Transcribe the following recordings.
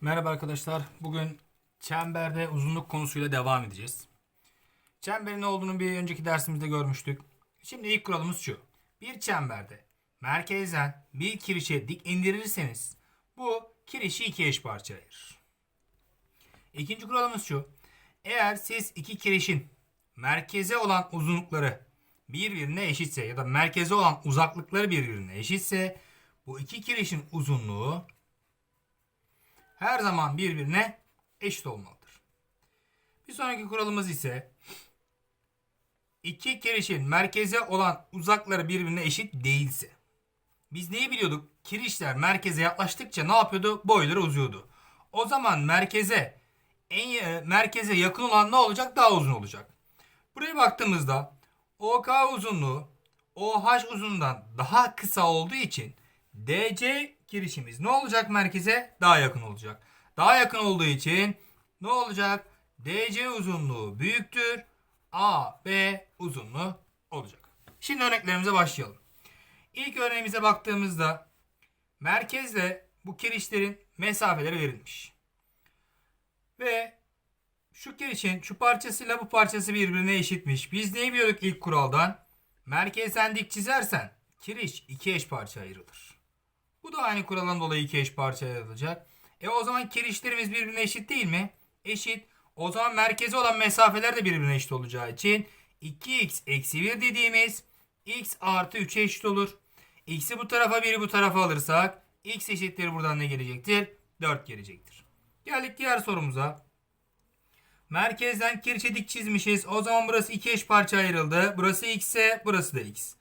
Merhaba arkadaşlar. Bugün çemberde uzunluk konusuyla devam edeceğiz. Çemberin ne olduğunu bir önceki dersimizde görmüştük. Şimdi ilk kuralımız şu. Bir çemberde merkezden bir kirişe dik indirirseniz bu kirişi iki eş parçaya ayırır. İkinci kuralımız şu. Eğer siz iki kirişin merkeze olan uzunlukları birbirine eşitse ya da merkeze olan uzaklıkları birbirine eşitse bu iki kirişin uzunluğu her zaman birbirine eşit olmalıdır. Bir sonraki kuralımız ise iki kirişin merkeze olan uzakları birbirine eşit değilse. Biz neyi biliyorduk? Kirişler merkeze yaklaştıkça ne yapıyordu? Boyları uzuyordu. O zaman merkeze en merkeze yakın olan ne olacak? Daha uzun olacak. Buraya baktığımızda OK uzunluğu OH uzunluğundan daha kısa olduğu için DC girişimiz ne olacak merkeze? Daha yakın olacak. Daha yakın olduğu için ne olacak? DC uzunluğu büyüktür. AB uzunluğu olacak. Şimdi örneklerimize başlayalım. İlk örneğimize baktığımızda merkezle bu kirişlerin mesafeleri verilmiş. Ve şu kirişin şu parçasıyla bu parçası birbirine eşitmiş. Biz neyi biliyorduk ilk kuraldan? Merkezden dik çizersen kiriş iki eş parça ayrılır. Bu da aynı kuraldan dolayı iki eş parçaya ayrılacak. E o zaman kirişlerimiz birbirine eşit değil mi? Eşit. O zaman merkeze olan mesafeler de birbirine eşit olacağı için 2x eksi 1 dediğimiz x artı 3'e eşit olur. X'i bu tarafa 1'i bu tarafa alırsak x eşittir buradan ne gelecektir? 4 gelecektir. Geldik diğer sorumuza. Merkezden kirişe dik çizmişiz. O zaman burası iki eş parça ayrıldı. Burası x burası da x.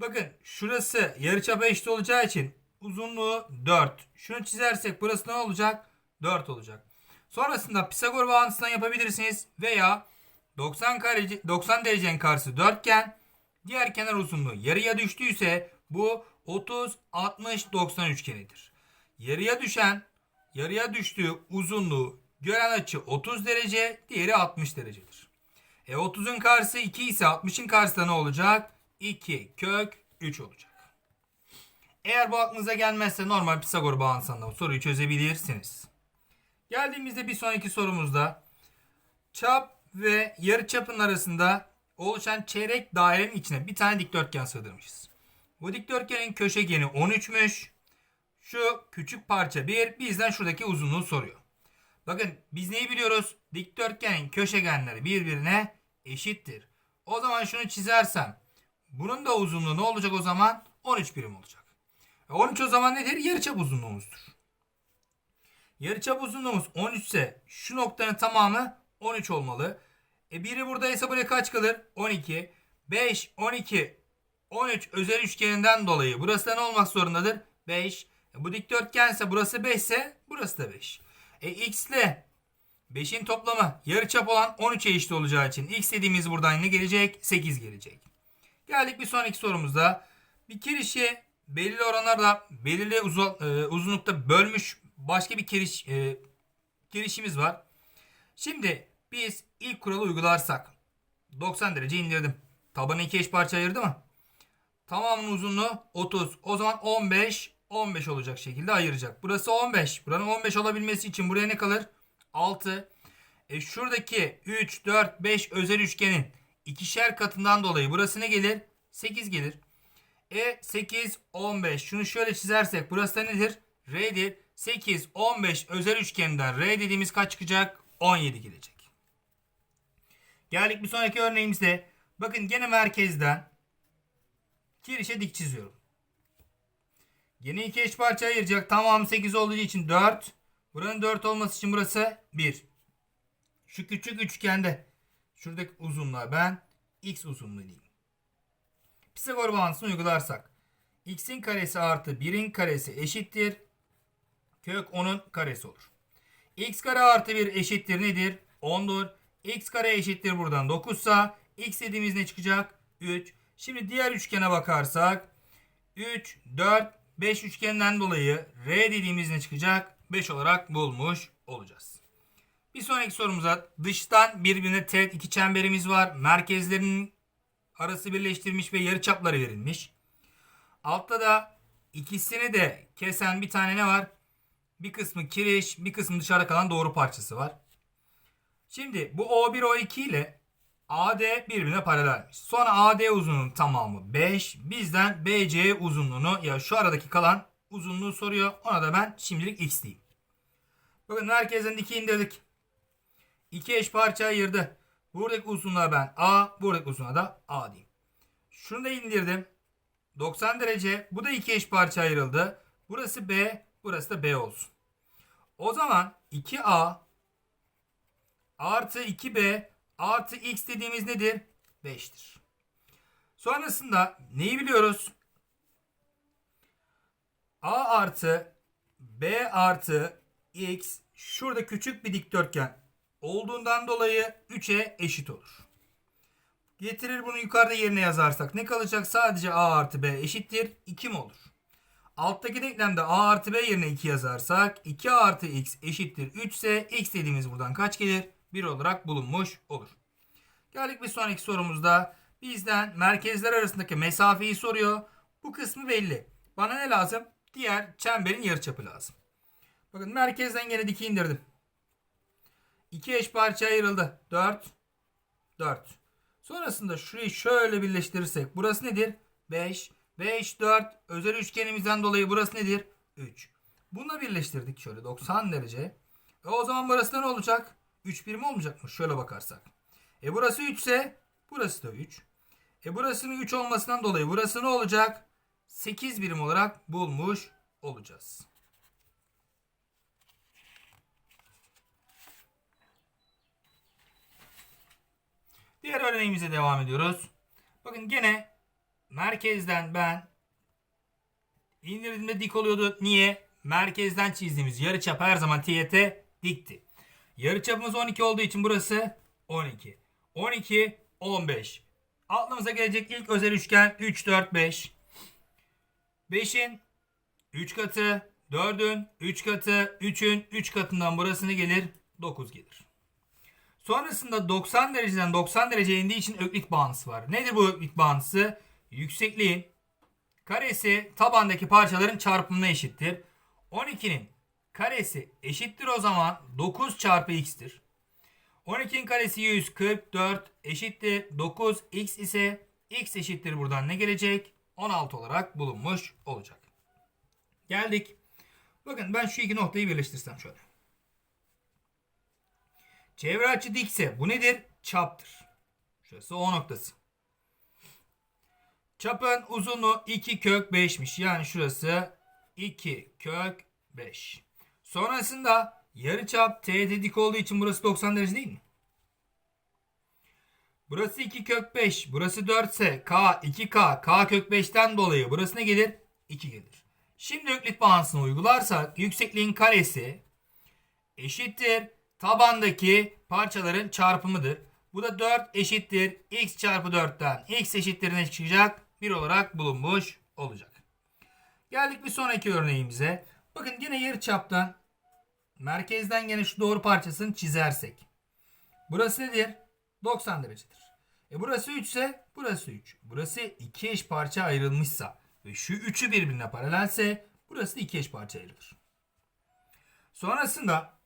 Bakın şurası yarıçapa eşit olacağı için uzunluğu 4. Şunu çizersek burası ne olacak? 4 olacak. Sonrasında Pisagor bağıntısından yapabilirsiniz veya 90 derece 90 derecenin karşısı 4 iken diğer kenar uzunluğu yarıya düştüyse bu 30 60 90 üçgenidir. Yarıya düşen yarıya düştüğü uzunluğu gören açı 30 derece, diğeri 60 derecedir. E 30'un karşısı 2 ise 60'ın karşısı ne olacak? 2 kök 3 olacak. Eğer bu aklınıza gelmezse normal Pisagor bağıntısından soruyu çözebilirsiniz. Geldiğimizde bir sonraki sorumuzda çap ve yarı çapın arasında oluşan çeyrek dairenin içine bir tane dikdörtgen sığdırmışız. Bu dikdörtgenin köşegeni 13'müş. Şu küçük parça 1 bizden şuradaki uzunluğu soruyor. Bakın biz neyi biliyoruz? Dikdörtgenin köşegenleri birbirine eşittir. O zaman şunu çizersem bunun da uzunluğu ne olacak o zaman? 13 birim olacak. E 13 o zaman nedir? Yarıçap uzunluğumuzdur. Yarıçap uzunluğumuz 13 ise şu noktanın tamamı 13 olmalı. E biri buradaysa buraya kaç kalır? 12. 5, 12, 13 özel üçgeninden dolayı burası da ne olmak zorundadır? 5. E bu dikdörtgense burası 5 ise burası da 5. E x ile 5'in toplamı yarıçap olan 13'e eşit olacağı için x dediğimiz buradan ne gelecek? 8 gelecek. Geldik bir sonraki sorumuzda. Bir kirişi belirli oranlarla belirli uzun, e, uzunlukta bölmüş başka bir kiriş e, kirişimiz var. Şimdi biz ilk kuralı uygularsak 90 derece indirdim. Tabanı iki eş parça ayırdı mı? Tamamının uzunluğu 30. O zaman 15 15 olacak şekilde ayıracak. Burası 15. Buranın 15 olabilmesi için buraya ne kalır? 6. E şuradaki 3, 4, 5 özel üçgenin ikişer katından dolayı burası ne gelir? 8 gelir. E 8, 15. Şunu şöyle çizersek burası da nedir? R'dir. 8, 15 özel üçgeninden R dediğimiz kaç çıkacak? 17 gelecek. Geldik bir sonraki örneğimizde. Bakın gene merkezden kirişe dik çiziyorum. Yine iki eş parça ayıracak. Tamam 8 olduğu için 4. Buranın 4 olması için burası 1. Şu küçük üçgende şuradaki uzunluğa ben x uzunluğu diyeyim. Pisagor bağıntısını uygularsak x'in karesi artı 1'in karesi eşittir. Kök 10'un karesi olur. x kare artı 1 eşittir nedir? 10'dur. x kare eşittir buradan 9 ise x dediğimiz ne çıkacak? 3. Şimdi diğer üçgene bakarsak 3, 4, 5 üçgenden dolayı R dediğimiz ne çıkacak? 5 olarak bulmuş olacağız. Bir sonraki sorumuza dıştan birbirine teğet iki çemberimiz var. Merkezlerinin arası birleştirilmiş ve yarıçapları verilmiş. Altta da ikisini de kesen bir tane ne var? Bir kısmı kiriş, bir kısmı dışarıda kalan doğru parçası var. Şimdi bu O1 O2 ile AD birbirine paralelmiş. Sonra AD uzunluğunun tamamı 5. Bizden BC uzunluğunu ya şu aradaki kalan uzunluğu soruyor. Ona da ben şimdilik x diyeyim. Bakın merkezden 2 indirdik. 2 eş parça ayırdı. Buradaki uzunluğa ben A, buradaki uzunluğa da A diyeyim. Şunu da indirdim. 90 derece. Bu da iki eş parça ayrıldı. Burası B, burası da B olsun. O zaman 2A artı 2B artı X dediğimiz nedir? 5'tir. Sonrasında neyi biliyoruz? A artı B artı X şurada küçük bir dikdörtgen olduğundan dolayı 3'e eşit olur. Getirir bunu yukarıda yerine yazarsak ne kalacak? Sadece A artı B eşittir 2 mi olur? Alttaki denklemde A artı B yerine 2 yazarsak 2 artı X eşittir 3 ise X dediğimiz buradan kaç gelir? 1 olarak bulunmuş olur. Geldik bir sonraki sorumuzda bizden merkezler arasındaki mesafeyi soruyor. Bu kısmı belli. Bana ne lazım? Diğer çemberin yarıçapı lazım. Bakın merkezden gene diki indirdim. 2 eş parça ayrıldı. 4 4. Sonrasında şurayı şöyle birleştirirsek burası nedir? 5 5 4 özel üçgenimizden dolayı burası nedir? 3. Bununla birleştirdik şöyle 90 derece. E o zaman burası da ne olacak? 3 birim olmayacak mı? Şöyle bakarsak. E burası 3 ise burası da 3. E burasının 3 olmasından dolayı burası ne olacak? 8 birim olarak bulmuş olacağız. Diğer örneğimize devam ediyoruz. Bakın gene merkezden ben indirdiğimde dik oluyordu. Niye? Merkezden çizdiğimiz yarıçap her zaman teğete dikti. Yarıçapımız 12 olduğu için burası 12. 12, 15. Aklımıza gelecek ilk özel üçgen 3, 4, 5. 5'in 3 katı, 4'ün 3 katı, 3'ün 3 katından burası ne gelir? 9 gelir. Sonrasında 90 dereceden 90 dereceye indiği için öklit bağıntısı var. Nedir bu öklit bağıntısı? Yüksekliğin karesi tabandaki parçaların çarpımına eşittir. 12'nin karesi eşittir o zaman 9 çarpı x'tir. 12'nin karesi 144 eşittir 9 x ise x eşittir buradan ne gelecek? 16 olarak bulunmuş olacak. Geldik. Bakın ben şu iki noktayı birleştirsem şöyle. Çevre açı dikse bu nedir? Çaptır. Şurası O noktası. Çapın uzunluğu 2 kök 5'miş. Yani şurası 2 kök 5. Sonrasında yarıçap T'de dik olduğu için burası 90 derece değil mi? Burası 2 kök 5. Burası 4 ise K 2K. K kök 5'ten dolayı burası ne gelir? 2 gelir. Şimdi öklit bağıntısını uygularsak yüksekliğin karesi eşittir tabandaki parçaların çarpımıdır. Bu da 4 eşittir x çarpı 4'ten x eşittir ne çıkacak? 1 olarak bulunmuş olacak. Geldik bir sonraki örneğimize. Bakın yine yarı çaptan merkezden gene şu doğru parçasını çizersek. Burası nedir? 90 derecedir. E burası 3 ise burası 3. Burası 2 eş parça ayrılmışsa ve şu üçü birbirine paralelse burası da 2 eş parça ayrılır. Sonrasında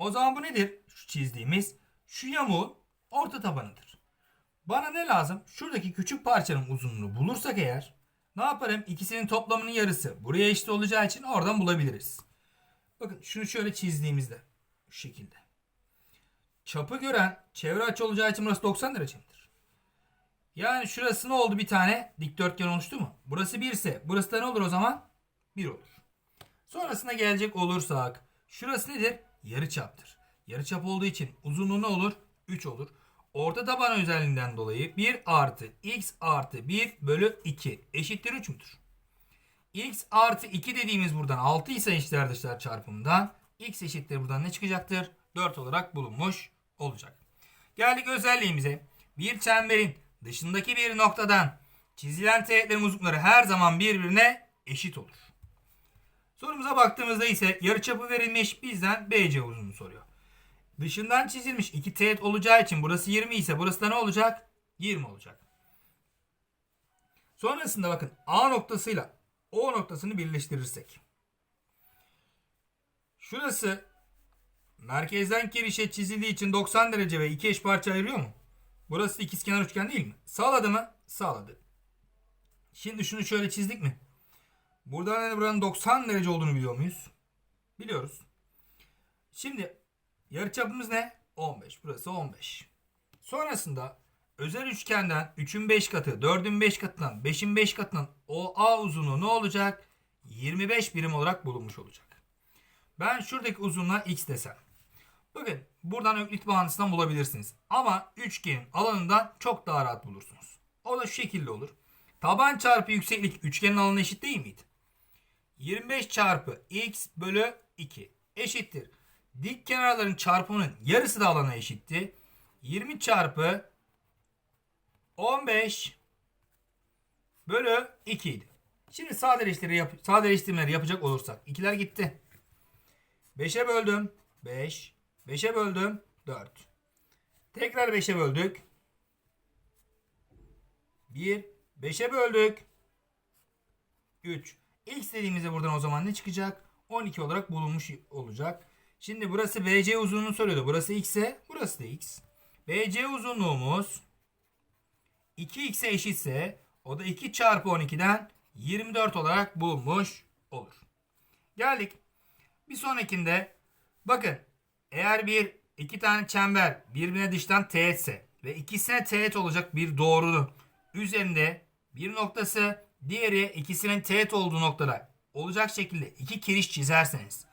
o zaman bu nedir? Şu çizdiğimiz şu yamuğun orta tabanıdır. Bana ne lazım? Şuradaki küçük parçanın uzunluğunu bulursak eğer ne yaparım? İkisinin toplamının yarısı buraya eşit olacağı için oradan bulabiliriz. Bakın şunu şöyle çizdiğimizde şu şekilde. Çapı gören çevre açı olacağı için burası 90 derece midir? Yani şurası ne oldu bir tane dikdörtgen oluştu mu? Burası 1 ise burası da ne olur o zaman? 1 olur. Sonrasına gelecek olursak şurası nedir? Yarı çaptır. Yarı çap olduğu için uzunluğu ne olur? 3 olur. Orta taban özelliğinden dolayı 1 artı x artı 1 bölü 2 eşittir 3 müdür? x artı 2 dediğimiz buradan 6 ise eşitler dışlar çarpımından x eşittir buradan ne çıkacaktır? 4 olarak bulunmuş olacak. Geldik özelliğimize. Bir çemberin dışındaki bir noktadan çizilen teğetlerin uzunlukları her zaman birbirine eşit olur. Sorumuza baktığımızda ise yarıçapı verilmiş bizden BC uzunluğunu soruyor. Dışından çizilmiş iki teğet olacağı için burası 20 ise burası da ne olacak? 20 olacak. Sonrasında bakın A noktasıyla O noktasını birleştirirsek. Şurası merkezden kirişe çizildiği için 90 derece ve iki eş parça ayırıyor mu? Burası ikizkenar üçgen değil mi? Sağladı mı? Sağladı. Şimdi şunu şöyle çizdik mi? Buradan hani buranın 90 derece olduğunu biliyor muyuz? Biliyoruz. Şimdi yarıçapımız ne? 15. Burası 15. Sonrasında özel üçgenden 3'ün 5 katı, 4'ün 5 katından 5'in 5 katından o A uzunluğu ne olacak? 25 birim olarak bulunmuş olacak. Ben şuradaki uzunluğa x desem. Bakın buradan öklit bağıntısından bulabilirsiniz. Ama üçgenin alanından çok daha rahat bulursunuz. O da şu şekilde olur. Taban çarpı yükseklik üçgenin alanı eşit değil miydi? 25 çarpı x bölü 2 eşittir. Dik kenarların çarpımının yarısı da alana eşitti. 20 çarpı 15 bölü 2 idi. Şimdi sadeleştirmeleri, yap sadeleştirmeleri yapacak olursak. ikiler gitti. 5'e böldüm. 5. 5'e böldüm. 4. Tekrar 5'e böldük. 1. 5'e böldük. 3. X dediğimizde buradan o zaman ne çıkacak? 12 olarak bulunmuş olacak. Şimdi burası BC uzunluğunu soruyordu. Burası X ise burası da X. BC uzunluğumuz 2X'e eşitse o da 2 çarpı 12'den 24 olarak bulunmuş olur. Geldik. Bir sonrakinde bakın eğer bir iki tane çember birbirine dıştan teğetse ve ikisine teğet olacak bir doğrunun üzerinde bir noktası diğeri ikisinin teğet olduğu noktada olacak şekilde iki kiriş çizerseniz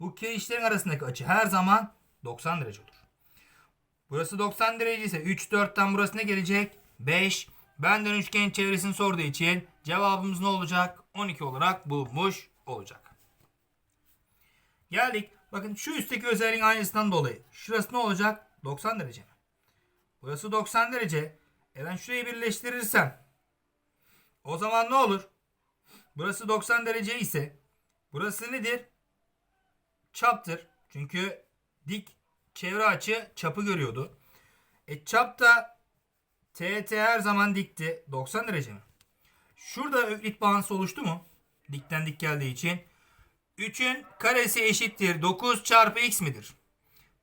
bu kirişlerin arasındaki açı her zaman 90 derece olur. Burası 90 derece ise 3 4'ten burası ne gelecek? 5. Benden üçgenin çevresini sorduğu için cevabımız ne olacak? 12 olarak bulunmuş olacak. Geldik. Bakın şu üstteki özelliğin aynısından dolayı. Şurası ne olacak? 90 derece? Burası 90 derece. E ben şurayı birleştirirsem o zaman ne olur? Burası 90 derece ise burası nedir? Çaptır. Çünkü dik çevre açı çapı görüyordu. E çap da TT her zaman dikti. 90 derece mi? Şurada öklit bağıntısı oluştu mu? Dikten dik geldiği için. 3'ün karesi eşittir 9 çarpı x midir?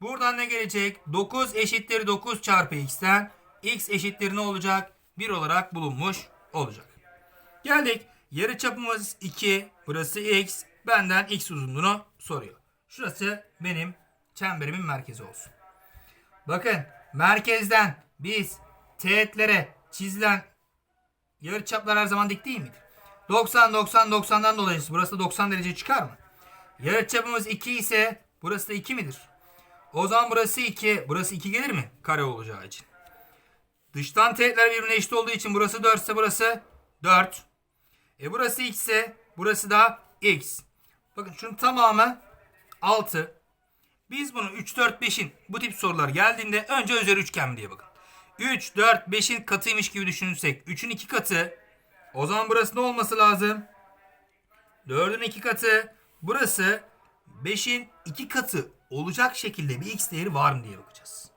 Buradan ne gelecek? 9 eşittir 9 çarpı x'ten x eşittir ne olacak? 1 olarak bulunmuş olacak. Geldik. Yarı çapımız 2. Burası x. Benden x uzunluğunu soruyor. Şurası benim çemberimin merkezi olsun. Bakın merkezden biz teğetlere çizilen yarıçaplar her zaman dik değil midir? 90 90 90'dan dolayı burası da 90 derece çıkar mı? Yarıçapımız 2 ise burası da 2 midir? O zaman burası 2, burası 2 gelir mi? Kare olacağı için. Dıştan teğetler birbirine eşit olduğu için burası 4 ise burası 4. E burası x ise burası da x. Bakın şunun tamamı 6. Biz bunu 3, 4, 5'in bu tip sorular geldiğinde önce özel üçgen diye bakın. 3, 4, 5'in katıymış gibi düşünürsek 3'ün 2 katı. O zaman burası ne olması lazım? 4'ün 2 katı. Burası 5'in 2 katı olacak şekilde bir x değeri var mı diye bakacağız.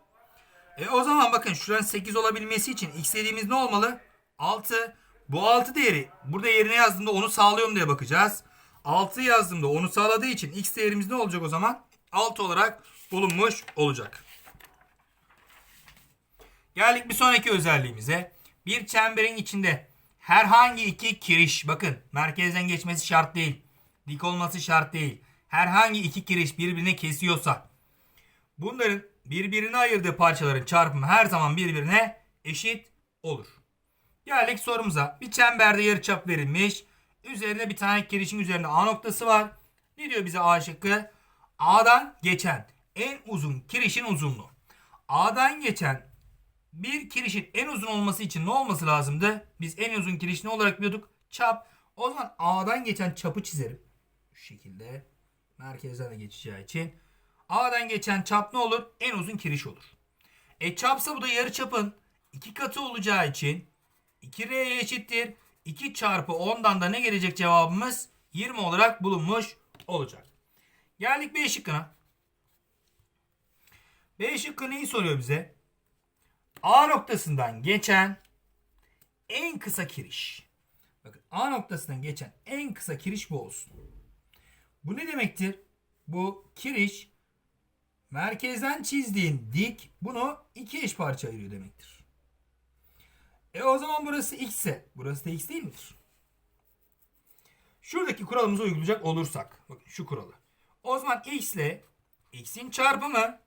E o zaman bakın şuranın 8 olabilmesi için x dediğimiz ne olmalı? 6. Bu 6 değeri burada yerine yazdığımda onu sağlıyor mu diye bakacağız. 6 yazdığımda onu sağladığı için x değerimiz ne olacak o zaman? 6 olarak bulunmuş olacak. Geldik bir sonraki özelliğimize. Bir çemberin içinde herhangi iki kiriş bakın merkezden geçmesi şart değil. Dik olması şart değil. Herhangi iki kiriş birbirine kesiyorsa bunların birbirine ayırdığı parçaların çarpımı her zaman birbirine eşit olur. Geldik sorumuza. Bir çemberde yarıçap verilmiş. Üzerinde bir tane kirişin üzerinde A noktası var. Ne diyor bize A şıkkı? A'dan geçen en uzun kirişin uzunluğu. A'dan geçen bir kirişin en uzun olması için ne olması lazımdı? Biz en uzun kiriş ne olarak biliyorduk? Çap. O zaman A'dan geçen çapı çizerim. Şu şekilde. Merkezden de geçeceği için. A'dan geçen çap ne olur? En uzun kiriş olur. E çapsa bu da yarı çapın iki katı olacağı için 2R'ye eşittir. 2 çarpı 10'dan da ne gelecek cevabımız? 20 olarak bulunmuş olacak. Geldik B şıkkına. B şıkkı neyi soruyor bize? A noktasından geçen en kısa kiriş. Bakın A noktasından geçen en kısa kiriş bu olsun. Bu ne demektir? Bu kiriş merkezden çizdiğin dik bunu iki eş parça ayırıyor demektir. E o zaman burası x ise burası da x değil midir? Şuradaki kuralımızı uygulayacak olursak bakın şu kuralı. O zaman x ile x'in çarpımı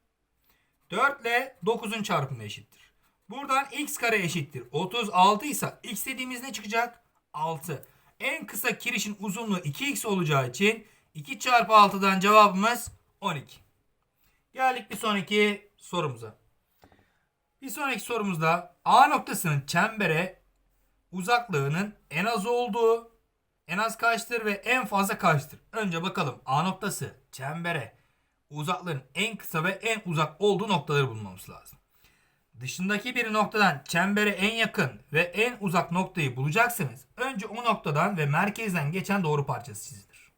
4 ile 9'un çarpımı eşittir. Buradan x kare eşittir. 36 ise x dediğimiz ne çıkacak? 6. En kısa kirişin uzunluğu 2x olacağı için 2 çarpı 6'dan cevabımız 12. Geldik bir sonraki sorumuza. Bir sonraki sorumuzda A noktasının çembere uzaklığının en az olduğu, en az kaçtır ve en fazla kaçtır? Önce bakalım A noktası çembere uzaklığın en kısa ve en uzak olduğu noktaları bulmamız lazım. Dışındaki bir noktadan çembere en yakın ve en uzak noktayı bulacaksınız. Önce o noktadan ve merkezden geçen doğru parçası çizilir.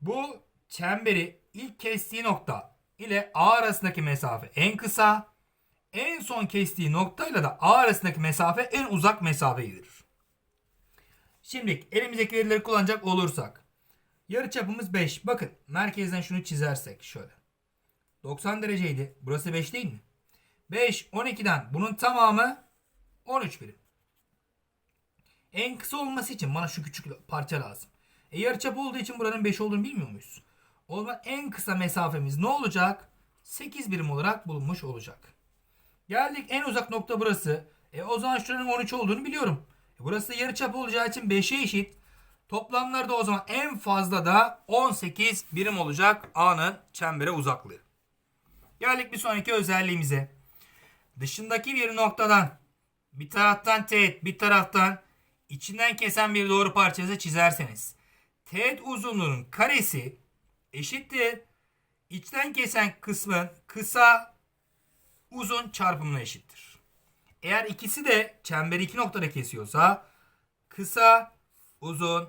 Bu çemberi ilk kestiği nokta ile A arasındaki mesafe en kısa, en son kestiği noktayla da A arasındaki mesafe en uzak mesafedir. Şimdi elimizdeki verileri kullanacak olursak yarı çapımız 5. Bakın merkezden şunu çizersek şöyle. 90 dereceydi. Burası 5 değil mi? 5 12'den bunun tamamı 13 birim. En kısa olması için bana şu küçük parça lazım. E yarıçap olduğu için buranın 5 olduğunu bilmiyor muyuz? O zaman en kısa mesafemiz ne olacak? 8 birim olarak bulunmuş olacak. Geldik en uzak nokta burası. E o zaman şuranın 13 olduğunu biliyorum. E burası da yarıçap olacağı için 5'e eşit. Toplamları da o zaman en fazla da 18 birim olacak A'nın çembere uzaklığı. Geldik bir sonraki özelliğimize. Dışındaki bir noktadan bir taraftan teğet bir taraftan içinden kesen bir doğru parçası çizerseniz teğet uzunluğunun karesi eşittir içten kesen kısmın kısa uzun çarpımına eşittir. Eğer ikisi de çemberi iki noktada kesiyorsa kısa uzun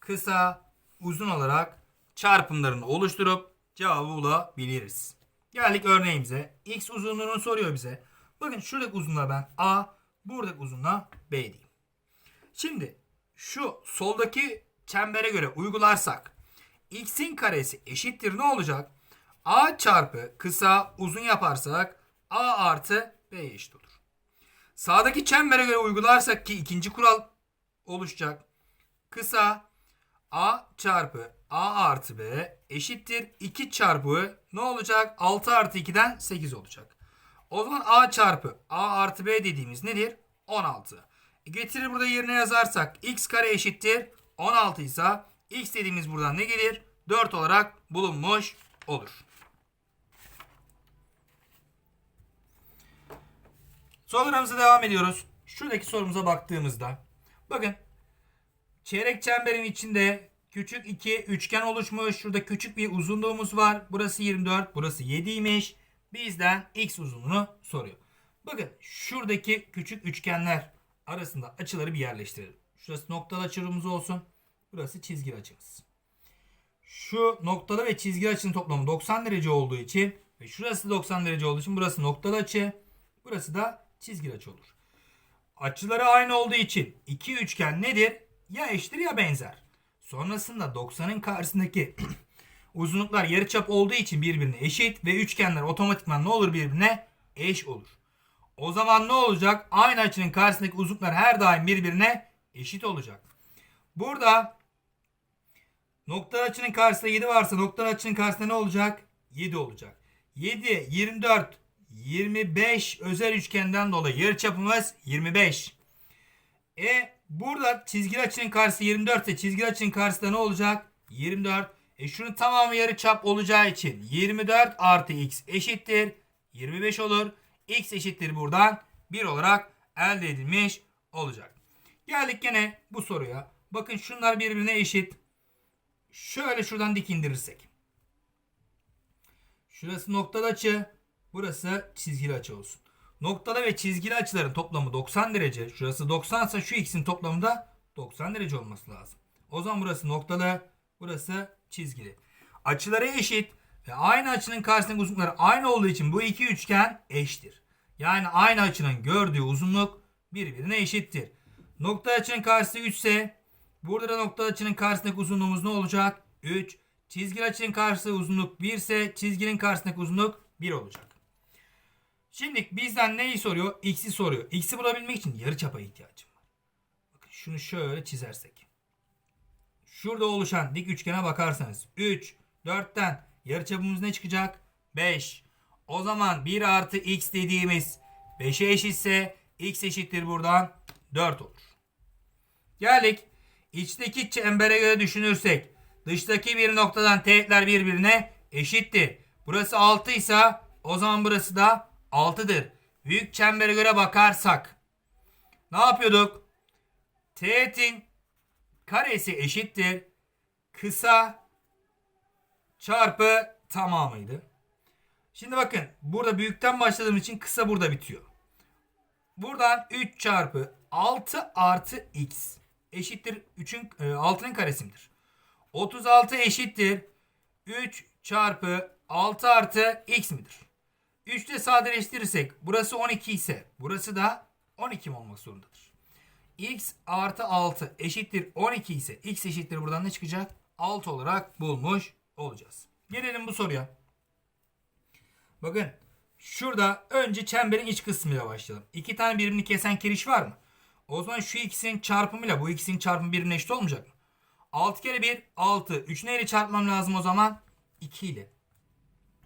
kısa uzun olarak çarpımlarını oluşturup cevabı bulabiliriz. Geldik örneğimize. X uzunluğunu soruyor bize. Bakın şuradaki uzunluğa ben A, buradaki uzunluğa B diyeyim. Şimdi şu soldaki çembere göre uygularsak x'in karesi eşittir ne olacak? A çarpı kısa uzun yaparsak A artı B eşit olur. Sağdaki çembere göre uygularsak ki ikinci kural oluşacak. Kısa A çarpı A artı B eşittir 2 çarpı ne olacak? 6 artı 2'den 8 olacak. O zaman A çarpı A artı B dediğimiz nedir? 16. E getirir burada yerine yazarsak x kare eşittir 16 ise x dediğimiz buradan ne gelir? 4 olarak bulunmuş olur. Sorularımıza devam ediyoruz. Şuradaki sorumuza baktığımızda bakın çeyrek çemberin içinde küçük iki üçgen oluşmuş. Şurada küçük bir uzunluğumuz var. Burası 24, burası 7'ymiş. Bizden x uzunluğunu soruyor. Bakın şuradaki küçük üçgenler arasında açıları bir yerleştirelim. Şurası noktalı açımız olsun. Burası çizgili açımız. Şu noktalı ve çizgili açının toplamı 90 derece olduğu için ve şurası 90 derece olduğu için burası noktalı açı. Burası da çizgili açı olur. Açıları aynı olduğu için iki üçgen nedir? Ya eşittir ya benzer. Sonrasında 90'ın karşısındaki uzunluklar yarıçap olduğu için birbirine eşit ve üçgenler otomatikman ne olur birbirine eş olur. O zaman ne olacak? Aynı açının karşısındaki uzunluklar her daim birbirine eşit olacak. Burada nokta açının karşısında 7 varsa nokta açının karşısında ne olacak? 7 olacak. 7, 24, 25 özel üçgenden dolayı yarıçapımız 25. E burada çizgili açının karşısı 24 ise çizgili açının karşısında ne olacak? 24. E şunun tamamı yarıçap olacağı için 24 artı x eşittir 25 olur. x eşittir buradan 1 olarak elde edilmiş olacak. Geldik gene bu soruya. Bakın şunlar birbirine eşit. Şöyle şuradan dik indirirsek. Şurası noktalı açı. Burası çizgili açı olsun. Noktalı ve çizgili açıların toplamı 90 derece. Şurası 90 ise şu x'in toplamı da 90 derece olması lazım. O zaman burası noktalı. Burası çizgili. Açıları eşit ve aynı açının karşısındaki uzunlukları aynı olduğu için bu iki üçgen eşittir. Yani aynı açının gördüğü uzunluk birbirine eşittir. Nokta açının karşısı 3 ise burada da nokta açının karşısındaki uzunluğumuz ne olacak? 3. Çizgi açının karşısı uzunluk 1 ise çizginin karşısındaki uzunluk 1 olacak. Şimdi bizden neyi soruyor? X'i soruyor. X'i bulabilmek için yarıçapa ihtiyacım var. Bakın şunu şöyle çizersek. Şurada oluşan dik üçgene bakarsanız 3, 4'ten yarıçapımız ne çıkacak? 5. O zaman 1 artı x dediğimiz 5'e eşitse x eşittir buradan 4 olur. Geldik. İçteki çembere göre düşünürsek dıştaki bir noktadan teğetler birbirine eşittir. Burası 6 ise o zaman burası da 6'dır. Büyük çembere göre bakarsak ne yapıyorduk? Teğetin karesi eşittir. Kısa çarpı tamamıydı. Şimdi bakın burada büyükten başladığım için kısa burada bitiyor. Buradan 3 çarpı 6 artı x eşittir 3'ün 6'nın karesimdir. 36 eşittir 3 çarpı 6 artı x midir? 3 ile sadeleştirirsek burası 12 ise burası da 12 mi olmak zorundadır? x artı 6 eşittir 12 ise x eşittir buradan ne çıkacak? 6 olarak bulmuş olacağız. Gelelim bu soruya. Bakın şurada önce çemberin iç kısmıyla başlayalım. İki tane birbirini kesen kiriş var mı? O zaman şu ikisinin çarpımıyla bu ikisinin çarpımı birbirine eşit olmayacak mı? 6 kere 1 6. 3 neyle çarpmam lazım o zaman? 2 ile.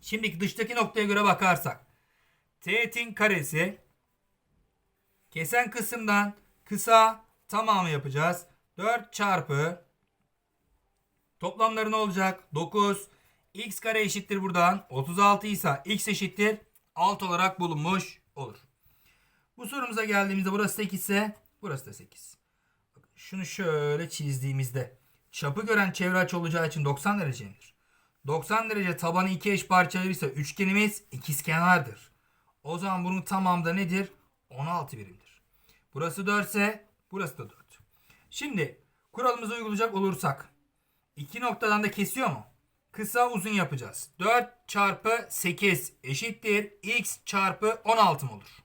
Şimdi dıştaki noktaya göre bakarsak. Teğetin karesi kesen kısımdan kısa tamamı yapacağız. 4 çarpı toplamları ne olacak? 9 x kare eşittir buradan 36 ise x eşittir 6 olarak bulunmuş olur. Bu sorumuza geldiğimizde burası 8 ise burası da 8. Bakın şunu şöyle çizdiğimizde çapı gören çevre açı olacağı için 90 derece midir? 90 derece tabanı iki eş parçaları ise üçgenimiz ikizkenardır. O zaman bunun tamamı da nedir? 16 birimdir. Burası 4 ise burası da 4. Şimdi kuralımızı uygulayacak olursak iki noktadan da kesiyor mu? Kısa uzun yapacağız. 4 çarpı 8 eşittir x çarpı 16 mı olur?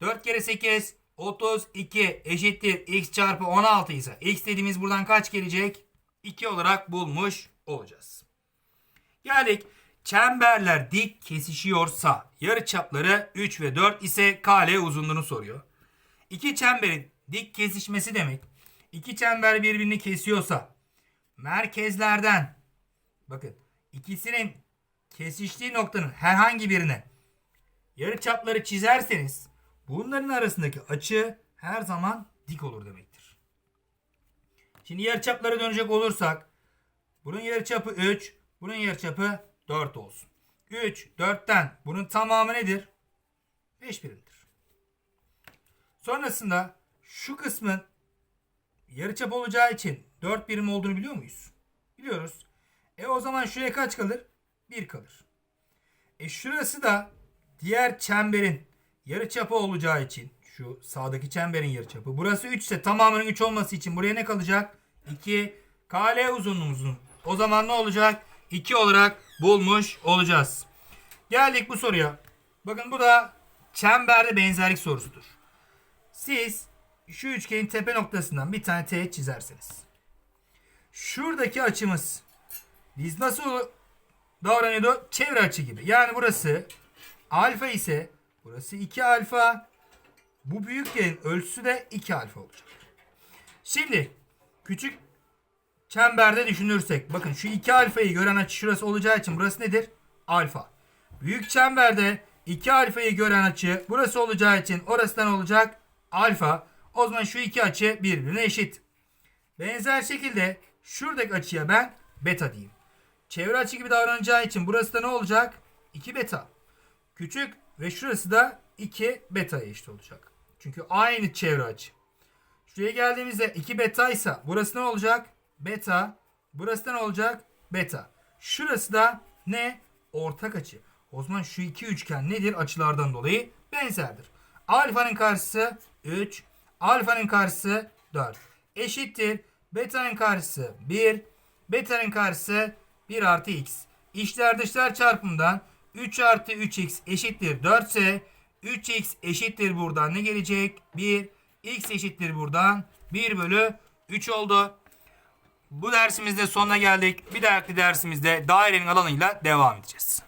4 kere 8 32 eşittir x çarpı 16 ise x dediğimiz buradan kaç gelecek? 2 olarak bulmuş olacağız. Geldik. Çemberler dik kesişiyorsa yarıçapları 3 ve 4 ise kale uzunluğunu soruyor. İki çemberin dik kesişmesi demek. İki çember birbirini kesiyorsa merkezlerden bakın ikisinin kesiştiği noktanın herhangi birine yarıçapları çizerseniz bunların arasındaki açı her zaman dik olur demektir. Şimdi yarıçaplara dönecek olursak bunun yarıçapı 3, bunun yarıçapı 4 olsun. 3, 4'ten bunun tamamı nedir? 5 birimdir. Sonrasında şu kısmın yarıçap olacağı için 4 birim olduğunu biliyor muyuz? Biliyoruz. E o zaman şuraya kaç kalır? 1 kalır. E şurası da diğer çemberin yarıçapı olacağı için şu sağdaki çemberin yarıçapı. Burası 3 ise tamamının 3 olması için buraya ne kalacak? 2 KL uzunluğumuzun. O zaman ne olacak? 2 olarak bulmuş olacağız. Geldik bu soruya. Bakın bu da çemberde benzerlik sorusudur. Siz şu üçgenin tepe noktasından bir tane teğet çizerseniz. Şuradaki açımız biz nasıl davranıyordu? Çevre açı gibi. Yani burası alfa ise burası 2 alfa. Bu büyükgenin ölçüsü de 2 alfa olacak. Şimdi küçük çemberde düşünürsek bakın şu 2 alfayı gören açı şurası olacağı için burası nedir? Alfa. Büyük çemberde 2 alfayı gören açı burası olacağı için orasından olacak alfa. O zaman şu iki açı birbirine eşit. Benzer şekilde şuradaki açıya ben beta diyeyim. Çevre açı gibi davranacağı için burası da ne olacak? 2 beta. Küçük ve şurası da 2 beta'ya eşit olacak. Çünkü aynı çevre açı. Şuraya geldiğimizde 2 beta ise burası ne olacak? Beta. Burası ne olacak? Beta. Şurası da ne? Ortak açı. O zaman şu iki üçgen nedir? Açılardan dolayı benzerdir. Alfanın karşısı 3. Alfanın karşısı 4. Eşittir. Beta'nın karşısı 1. Beta'nın karşısı 1 artı x. İçler dışlar çarpımından 3 artı 3x eşittir 4 ise 3x eşittir buradan ne gelecek? 1. X eşittir buradan 1 bölü 3 oldu. Bu dersimizde sonuna geldik. Bir dahaki dersimizde dairenin alanıyla devam edeceğiz.